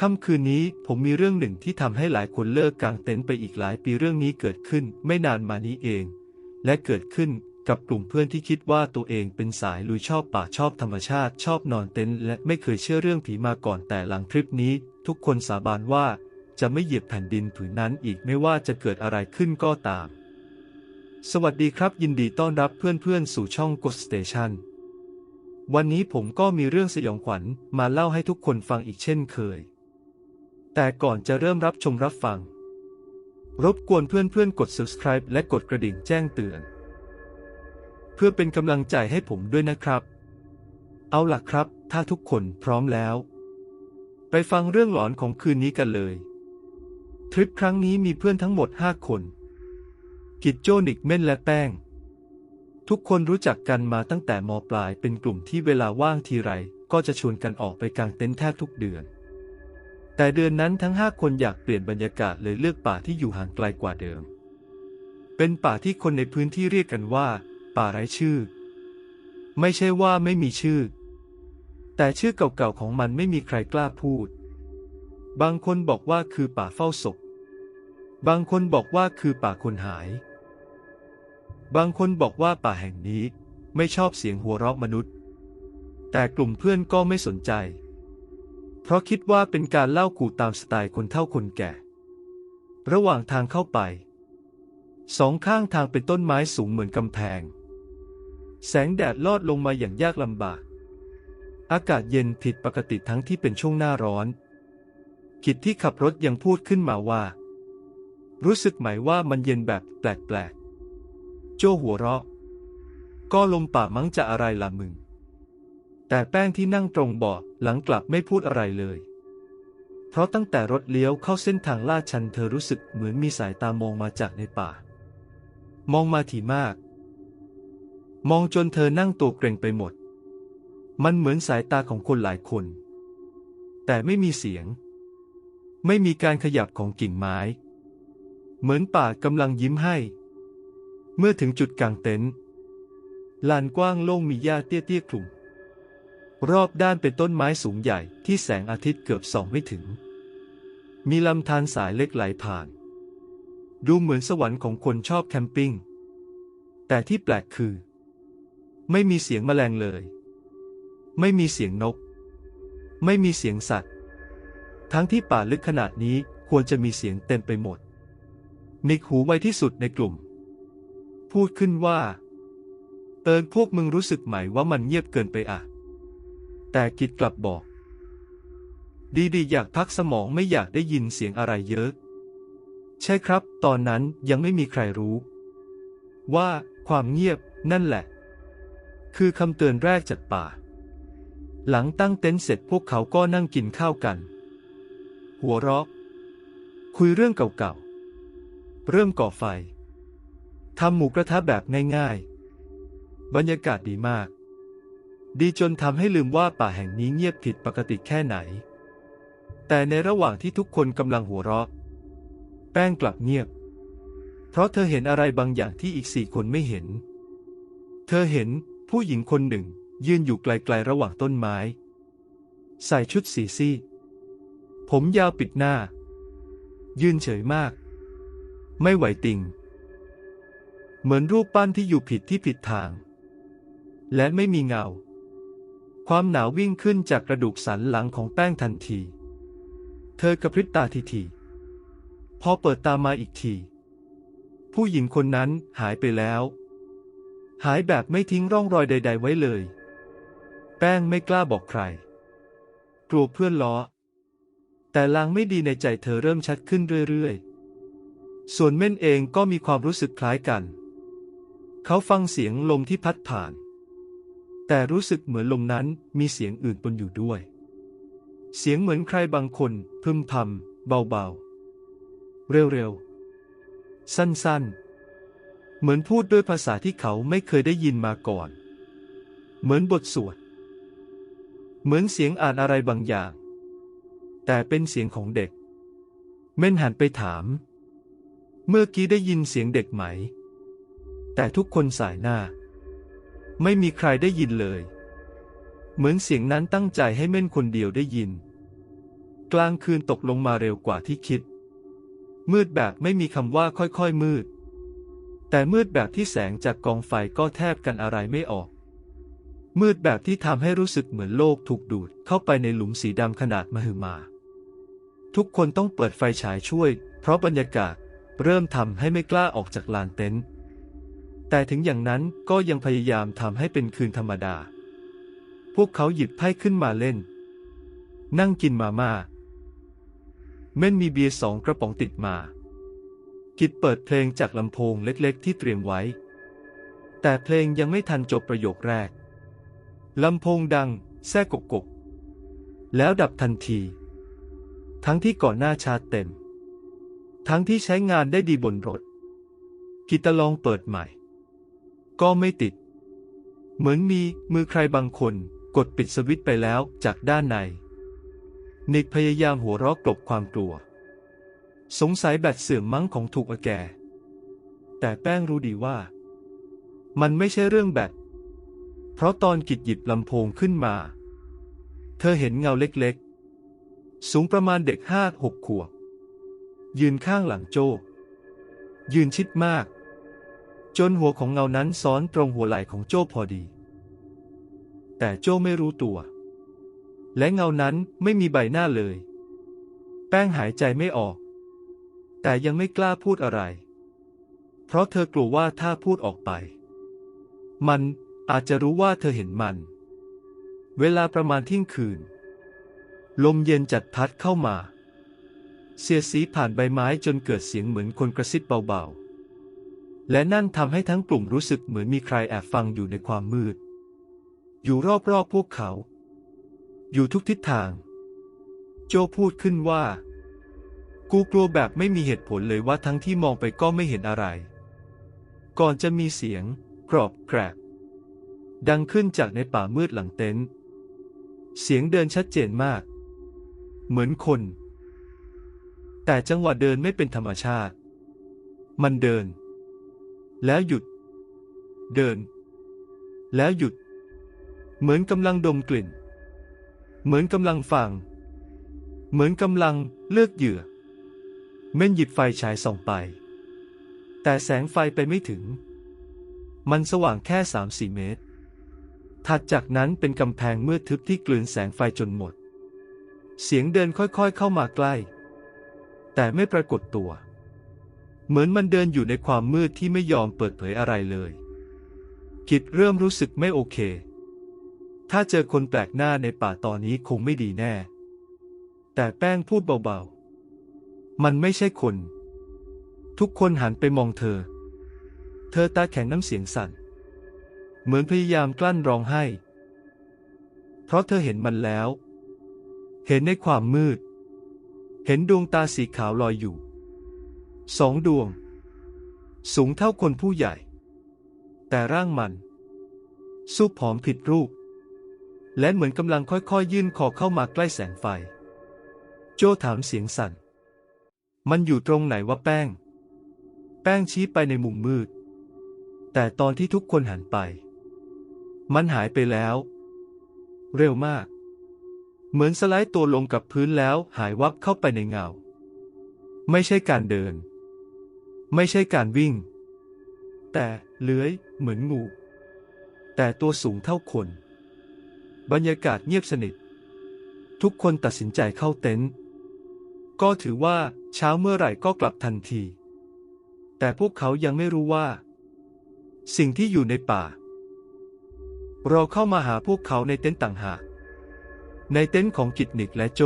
ค่ำคืนนี้ผมมีเรื่องหนึ่งที่ทำให้หลายคนเลิกกางเต็นท์ไปอีกหลายปีเรื่องนี้เกิดขึ้นไม่นานมานี้เอง และเกิดขึ้นกับกลุ่มเพื่อนที่คิดว่าตัวเองเป็นสายลุยชอบป่าชอบธรรมชาติชอบนอนเต็นท์และไม่เคยเชื่อเรื่องผีมาก่อนแต่หลังทริปนี้ ทุกคนสาบานว่าจะไม่เหยียบแผ่นดินผืนนั้นอีกไม่ว่าจะเกิดอะไรขึ้นก็ตาม สวัสดีครับ ยินดีต้อนรับเพื่อนๆสู่ช่อง Ghost Station วันนี้ผมก็มีเรื่องสยองขวัญมาเล่าให้ทุกคนฟังอีกเช่นเคย แต่ก่อนจะเริ่มรับชมรับฟัง รบกวนเพื่อนๆ กด subscribe และกดกระดิ่งแจ้งเตือน เพื่อเป็นกำลังใจให้ผมด้วยนะครับ เอาล่ะครับ ถ้าทุกคนพร้อมแล้ว ไปฟังเรื่องหลอนของคืนนี้กันเลย ทริปครั้งนี้มีเพื่อนทั้งหมด 5 คน กิจโจนิกเม่นและแป้ง ทุกคนรู้จักกันมาตั้งแต่มปลายเป็นกลุ่มที่เวลาว่างทีไร ก็จะชวนกันออกไปกางเต็นท์แทบทุกเดือน แต่เดือนนั้นทั้งห้าคนอยากเปลี่ยนบรรยากาศเลยเลือกป่าที่อยู่ห่างไกลกว่าเดิม เป็นป่าที่คนในพื้นที่เรียกกันว่า ป่าไร้ชื่อ ไม่ใช่ว่าไม่มีชื่อ แต่ชื่อเก่าๆของมันไม่มีใครกล้าพูด บางคนบอกว่าคือป่าเฝ้าศพ บางคนบอกว่าคือป่าคนหาย บางคนบอกว่าป่าแห่งนี้ไม่ชอบเสียงหัวเราะมนุษย์ แต่กลุ่มเพื่อนก็ไม่สนใจ เพราะคิดว่าเป็นการเล่าขู่ตามสไตล์คนเฒ่าคนแก่ ระหว่างทางเข้าไป สองข้างทางเป็นต้นไม้สูงเหมือนกำแพง แสงแดดลอดลงมาอย่างยากลำบาก อากาศเย็นผิดปกติทั้งที่เป็นช่วงหน้าร้อน กิจที่ขับรถยังพูดขึ้นมาว่า รู้สึกไหมว่ามันเย็นแบบแปลกๆ โจ้หัวเราะ ก็ลมป่ามั้งจะอะไรล่ะมึง แต่แป้งที่นั่งตรงเบาะหลังกลับไม่พูดอะไรเลย เพราะตั้งแต่รถเลี้ยวเข้าเส้นทางลาดชันเธอรู้สึกเหมือนมีสายตามองมาจากในป่า มองมาถี่มาก มองจนเธอนั่งตัวเกรงไปหมด มันเหมือนสายตาของคนหลายคน แต่ไม่มีเสียง ไม่มีการขยับของกิ่งไม้ เหมือนป่ากำลังยิ้มให้ เมื่อถึงจุดกลางเต็นท์ลานกว้างโล่งมีหญ้าเตี้ยๆคลุม รอบด้านเป็นต้นไม้สูงใหญ่ที่แสงอาทิตย์เกือบส่องไม่ถึง มีลำธารสายเล็กไหลผ่าน ดูเหมือนสวรรค์ของคนชอบแคมปิ้ง แต่ที่แปลกคือ ไม่มีเสียงแมลงเลย ไม่มีเสียงนก ไม่มีเสียงสัตว์ ทั้งที่ป่าลึกขนาดนี้ควรจะมีเสียงเต็มไปหมด นิกหูไวที่สุดในกลุ่ม พูดขึ้นว่าเอิญพวกมึงรู้สึกไหมว่ามันเงียบเกินไปอะ แต่กิดกลับบอก ดีๆ อยากพักสมองไม่อยากได้ยินเสียงอะไรเยอะ ใช่ครับ ตอนนั้นยังไม่มีใครรู้ ว่าความเงียบนั่นแหละ คือคำเตือนแรกจากป่า หลังตั้งเต็นท์เสร็จพวกเขาก็นั่งกินข้าวกัน หัวเราะคุยเรื่องเก่าๆ เริ่มก่อไฟทำหมูกระทะแบบง่ายๆ บรรยากาศดีมาก ดีจนทำให้ลืมว่าป่าแห่งนี้เงียบผิดปกติแค่ไหน แต่ในระหว่างที่ทุกคนกำลังหัวเราะ แป้งกลับเงียบ เพราะเธอเห็นอะไรบางอย่างที่อีกสี่คนไม่เห็น เธอเห็นผู้หญิงคนหนึ่ง ยืนอยู่ไกลๆระหว่างต้นไม้ ใส่ชุดสีซีผมยาวปิดหน้า ยืนเฉยมาก ไม่ไหวติง เหมือนรูปปั้นที่อยู่ผิดที่ผิดทาง และไม่มีเงา ความหนาววิ่งขึ้นจากกระดูกสันหลังของแป้งทันที เธอกระพริบตาทีที พอเปิดตามาอีกที ผู้หญิงคนนั้นหายไปแล้ว หายแบบไม่ทิ้งร่องรอยใด ๆ ไว้เลย แป้งไม่กล้าบอกใคร กลัวเพื่อนล้อ แต่ลางไม่ดีในใจเธอเริ่มชัดขึ้นเรื่อยๆ ส่วนเม่นเองก็มีความรู้สึกคล้ายกัน เขาฟังเสียงลมที่พัดผ่าน แต่รู้สึกเหมือนลมนั้นมีเสียงอื่นปนอยู่ด้วย เสียงเหมือนใครบางคนพึมพำเบาๆ เร็วๆ สั้นๆ เหมือนพูดด้วยภาษาที่เขาไม่เคยได้ยินมาก่อน เหมือนบทสวด เหมือนเสียงอ่านอะไรบางอย่าง แต่เป็นเสียงของเด็ก เม่นหันไปถาม เมื่อกี้ได้ยินเสียงเด็กไหม แต่ทุกคนสายหน้า ไม่มีใครได้ยินเลย เหมือนเสียงนั้นตั้งใจให้เม่นคนเดียวได้ยิน กลางคืนตกลงมาเร็วกว่าที่คิด มืดแบบไม่มีคำว่าค่อยๆมืด แต่มืดแบบที่แสงจากกองไฟก็แทบกันอะไรไม่ออก มืดแบบที่ทำให้รู้สึกเหมือนโลกถูกดูดเข้าไปในหลุมสีดำขนาดมหึมา ทุกคนต้องเปิดไฟฉายช่วย เพราะบรรยากาศเริ่มทำให้ไม่กล้าออกจากลานเต็นท์ แต่ถึงอย่างนั้นก็ยังพยายามทำให้เป็นคืนธรรมดา พวกเขาหยิบไพ่ขึ้นมาเล่น นั่งกินมาม่า เม่นมีเบียร์สองกระป๋องติดมา กิดเปิดเพลงจากลำโพงเล็กๆ ที่เตรียมไว้ แต่เพลงยังไม่ทันจบประโยคแรก ลำโพงดังแทรกกก แล้วดับทันที ทั้งที่ก่อนหน้าชาร์จเต็ม ทั้งที่ใช้งานได้ดีบนรถกิตลองเปิดใหม่ ก็ไม่ติด เหมือนมีมือใครบางคนกดปิดสวิตช์ไปแล้วจากด้านใน นิกพยายามหัวเราะกลบความกลัว สงสัยแบตเสื่อมมั้งของถูกอแก แต่แป้งรู้ดีว่า มันไม่ใช่เรื่องแบต เพราะตอนกิจหยิบลำโพงขึ้นมา เธอเห็นเงาเล็กๆ สูงประมาณเด็กห้าหกขวบ ยืนข้างหลังโจ ยืนชิดมาก จนหัวของเงานั้นซ้อนตรงหัวไหล่ของโจ้พอดี แต่โจ้ไม่รู้ตัว และเงานั้นไม่มีใบหน้าเลย แป้งหายใจไม่ออก แต่ยังไม่กล้าพูดอะไร เพราะเธอกลัวว่าถ้าพูดออกไป มันอาจจะรู้ว่าเธอเห็นมัน เวลาประมาณเที่ยงคืน ลมเย็นจัดพัดเข้ามา เสียสีผ่านใบไม้จนเกิดเสียงเหมือนคนกระซิบเบาๆ และนั่นทำให้ทั้งกลุ่มรู้สึกเหมือนมีใครแอบฟังอยู่ในความมืด อยู่รอบๆพวกเขา อยู่ทุกทิศทาง โจพูดขึ้นว่า กูกลัวแบบไม่มีเหตุผลเลยว่าทั้งที่มองไปก็ไม่เห็นอะไร ก่อนจะมีเสียง กรอบแกรบดังขึ้นจากในป่ามืดหลังเต็นท์เสียงเดินชัดเจนมาก เหมือนคน แต่จังหวะเดินไม่เป็นธรรมชาติ มันเดิน แล้วหยุด เดิน แล้วหยุด เหมือนกำลังดมกลิ่น เหมือนกำลังฟัง เหมือนกำลังเลือกเหยื่อ เม่นหยิบไฟฉายส่องไป แต่แสงไฟไปไม่ถึง มันสว่างแค่สามสี่เมตร ถัดจากนั้นเป็นกำแพงมืดทึบที่กลืนแสงไฟจนหมด เสียงเดินค่อยๆเข้ามาใกล้ แต่ไม่ปรากฏตัว เหมือนมันเดินอยู่ในความมืดที่ไม่ยอมเปิดเผยอะไรเลย กิดเริ่มรู้สึกไม่โอเค ถ้าเจอคนแปลกหน้าในป่าตอนนี้คงไม่ดีแน่ แต่แป้งพูดเบาๆ มันไม่ใช่คน ทุกคนหันไปมองเธอ เธอตาแข็งน้ำเสียงสั่น เหมือนพยายามกลั้นร้องไห้ เพราะเธอเห็นมันแล้ว เห็นในความมืด เห็นดวงตาสีขาวลอยอยู่ สองดวง สูงเท่าคนผู้ใหญ่ แต่ร่างมันสู้ผอมผิดรูป และเหมือนกำลังค่อยๆยื่นคอเข้ามาใกล้แสงไฟ โจถามเสียงสั่น มันอยู่ตรงไหนวะแป้ง แป้งชี้ไปในมุมมืด แต่ตอนที่ทุกคนหันไป มันหายไปแล้ว เร็วมาก เหมือนสไลด์ตัวลงกับพื้นแล้วหายวับเข้าไปในเงา ไม่ใช่การเดิน ไม่ใช่การวิ่ง แต่เลื้อยเหมือนงู แต่ตัวสูงเท่าคน บรรยากาศเงียบสนิท ทุกคนตัดสินใจเข้าเต็นท์ก็ถือว่าเช้าเมื่อไหร่ก็กลับทันที แต่พวกเขายังไม่รู้ว่า สิ่งที่อยู่ในป่า เราเข้ามาหาพวกเขาในเต็นท์ต่างหากในเต็นท์ของกิตนิกและโจ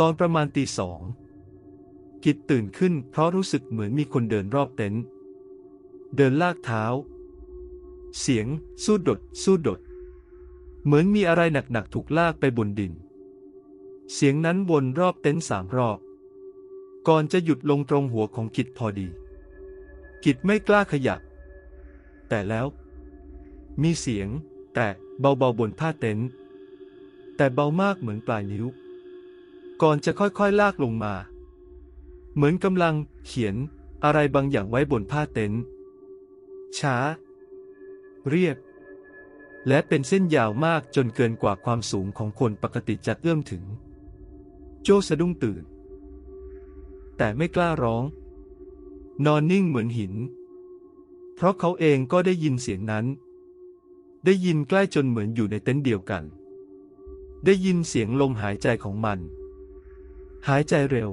ตอนประมาณตีสอง กิตตื่นขึ้นเพราะรู้สึกเหมือนมีคนเดินรอบเต็นท์เดินลากเท้า เสียง สู้ดด สู้ดด เหมือนมีอะไรหนักๆถูกลากไปบนดิน เสียงนั้นวนรอบเต็นท์สามรอบ ก่อนจะหยุดลงตรงหัวของกิจพอดี กิจไม่กล้าขยับ แต่แล้ว มีเสียง แตะเบาๆบนผ้าเต็นท์แต่เบามากเหมือนปลายนิ้ว ก่อนจะค่อยๆลากลงมา เหมือนกำลังเขียนอะไรบางอย่างไว้บนผ้าเต็นท์ช้า เรียบ และเป็นเส้นยาวมากจนเกินกว่าความสูงของคนปกติจะเอื้อมถึง โจสะดุ้งตื่น แต่ไม่กล้าร้อง นอนนิ่งเหมือนหิน เพราะเขาเองก็ได้ยินเสียงนั้น ได้ยินใกล้จนเหมือนอยู่ในเต็นท์เดียวกัน ได้ยินเสียงลมหายใจของมัน หายใจเร็ว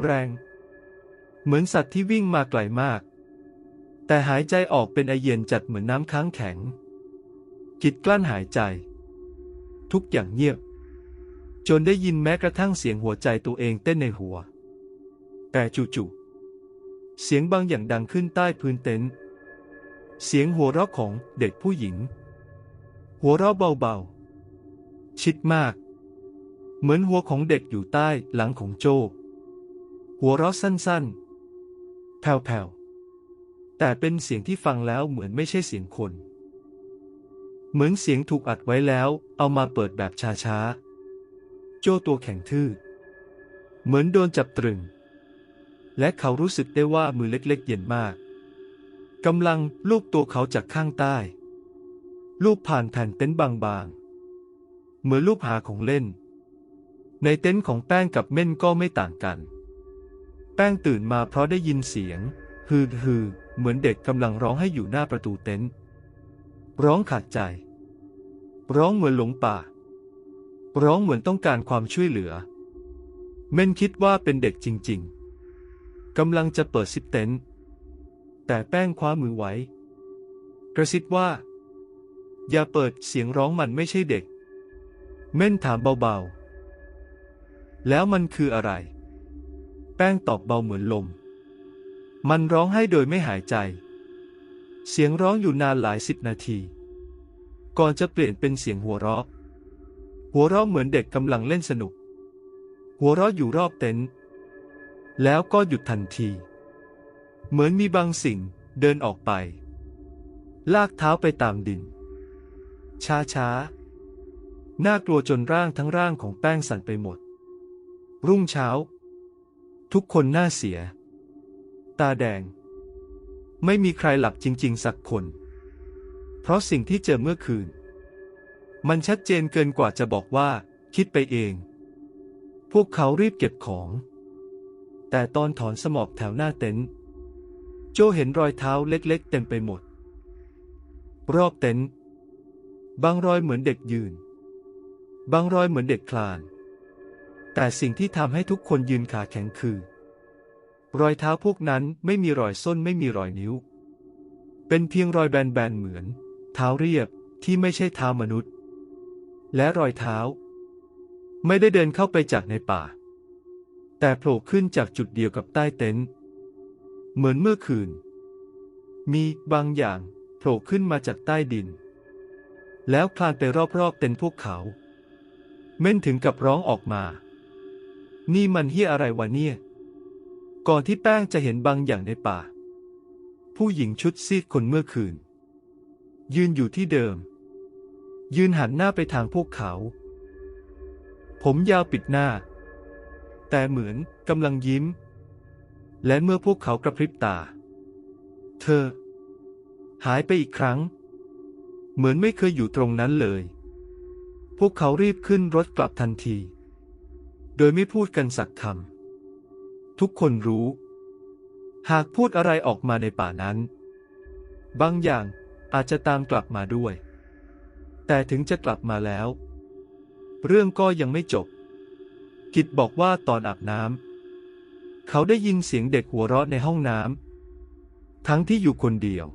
แรง เหมือนสัตว์ที่วิ่งมาไกลมาก แต่หายใจออกเป็นไอเย็นจัดเหมือนน้ำค้างแข็งจิตกลั้นหายใจ ทุกอย่างเงียบ จนได้ยินแม้กระทั่งเสียงหัวใจตัวเองเต้นในหัว แต่จู่ๆเสียงบางอย่างดังขึ้นใต้พื้นเต็นท์เสียงหัวเราะของเด็กผู้หญิง หัวเราะเบาๆ ชิดมาก เหมือนหัวของเด็กอยู่ใต้หลังของโจ หัวเราะสั้นๆ แผ่วๆ แต่เป็นเสียงที่ฟังแล้วเหมือนไม่ใช่เสียงคน เหมือนเสียงถูกอัดไว้แล้ว เอามาเปิดแบบช้าๆ โจตัวแข็งทื่อ เหมือนโดนจับตรึง และเขารู้สึกได้ว่ามือเล็กๆ เย็นมากกำลังลูบตัวเขาจากข้างใต้ ลูบผ่านแผ่นเต็นท์บางๆ เหมือนลูบหาของเล่น ในเต็นท์ของแป้งกับเม่นก็ไม่ต่างกัน แป้งตื่นมาเพราะได้ยินเสียง ฮือฮือเหมือนเด็กกำลังร้องให้อยู่หน้าประตูเต็นท์ร้องขาดใจ ร้องเหมือนหลงป่า ร้องเหมือนต้องการความช่วยเหลือ เม่นคิดว่าเป็นเด็กจริง ๆกำลังจะเปิดซิปเต็นท์แต่แป้งคว้ามือไว้ กระซิบว่า อย่าเปิดเสียงร้องมันไม่ใช่เด็ก เม่นถามเบาๆ แล้วมันคืออะไร ป้งตอบเบาเหมือนลม มันร้องให้โดยไม่หายใจ เสียงร้องอยู่นานหลายสิบนาที ก่อนจะเปลี่ยนเป็นเสียงหัวเราะ หัวเราะเหมือนเด็กกำลังเล่นสนุก หัวเราะอยู่รอบเต็นท์แล้วก็หยุดทันที เหมือนมีบางสิ่งเดินออกไป ลากเท้าไปตามดิน ช้าช้าๆน่ากลัวจนร่างทั้งร่างของแป้งสั่นไปหมด รุ่งเช้า ทุกคนหน้าเสีย ตาแดง ไม่มีใครหลับจริง ๆ สักคน เพราะสิ่งที่เจอเมื่อคืน มันชัดเจนเกินกว่าจะบอกว่า คิดไปเอง พวกเขารีบเก็บของ แต่ตอนถอนสมอบแถวหน้าเต็นท์โจเห็นรอยเท้าเล็กๆ เต็มไปหมด รอบเต็นท์บางรอยเหมือนเด็กยืน บางรอยเหมือนเด็กคลาน แต่สิ่งที่ทำให้ทุกคนยืนขาแข็งคือ รอยเท้าพวกนั้นไม่มีรอยส้นไม่มีรอยนิ้ว เป็นเพียงรอยแบนๆเหมือน เท้าเรียบที่ไม่ใช่เท้ามนุษย์ และรอยเท้า ไม่ได้เดินเข้าไปจากในป่า แต่โผล่ขึ้นจากจุดเดียวกับใต้เต็นท์เหมือนเมื่อคืน มีบางอย่างโผล่ขึ้นมาจากใต้ดิน แล้วคลานไปรอบๆเต็นท์พวกเขา เม่นถึงกับร้องออกมา นี่มันเฮียอะไรวะเนี่ย ก่อนที่แป้งจะเห็นบางอย่างในป่า ผู้หญิงชุดซีดคนเมื่อคืน ยืนอยู่ที่เดิม ยืนหันหน้าไปทางพวกเขา ผมยาวปิดหน้า แต่เหมือนกำลังยิ้ม และเมื่อพวกเขากระพริบตา เธอ หายไปอีกครั้ง เหมือนไม่เคยอยู่ตรงนั้นเลย พวกเขารีบขึ้นรถกลับทันที ดยไม่พูดกันสักคำทุกคนรู้ หากพูดอะไรออกมาในป่านั้น บางอย่างอาจจะตามกลับมาด้วย แต่ถึงจะกลับมาแล้ว เรื่องก็ยังไม่จบ กิดบอกว่าตอนอาบน้ำเขาได้ยินเสียงเด็กหัวเราะในห้องน้ำทั้งที่อยู่คนเดียว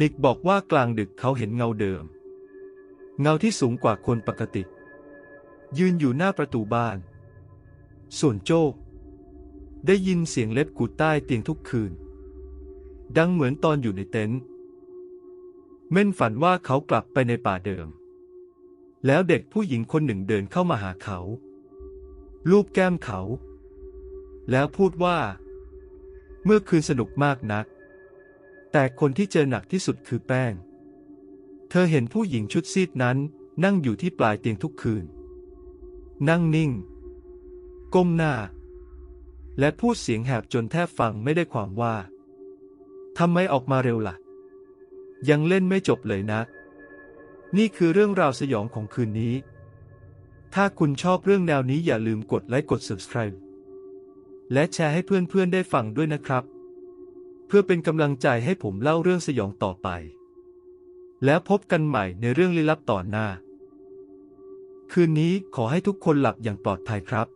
นิกบอกว่ากลางดึกเขาเห็นเงาเดิม เงาที่สูงกว่าคนปกติ ยืนอยู่หน้าประตูบ้าน ส่วนโจ้ได้ยินเสียงเล็บกูดใต้เตียงทุกคืน ดังเหมือนตอนอยู่ในเต็นท์เม่นฝันว่าเขากลับไปในป่าเดิม แล้วเด็กผู้หญิงคนหนึ่งเดินเข้ามาหาเขา ลูบแก้มเขา แล้วพูดว่า เมื่อคืนสนุกมากนัก แต่คนที่เจอหนักที่สุดคือแป้ง เธอเห็นผู้หญิงชุดซีดนั้นนั่งอยู่ที่ปลายเตียงทุกคืน นั่งนิ่ง ก้มหน้า และพูดเสียงแหบจนแทบฟังไม่ได้ความว่าทำไมออกมาเร็วละ่ะ ยังเล่นไม่จบเลยนะ นี่คือเรื่องราวสยองของคืนนี้ ถ้าคุณชอบเรื่องแนวนี้อย่าลืมกดไลค์กด subscribe และแชร์ให้เพื่อนๆได้ฟังด้วยนะครับ เพื่อเป็นกำลังใจให้ผมเล่าเรื่องสยองต่อไป แล้วพบกันใหม่ในเรื่องลี้ลับต่อหน้า คืนนี้ขอให้ทุกคนหลับอย่างปลอดภัยครับ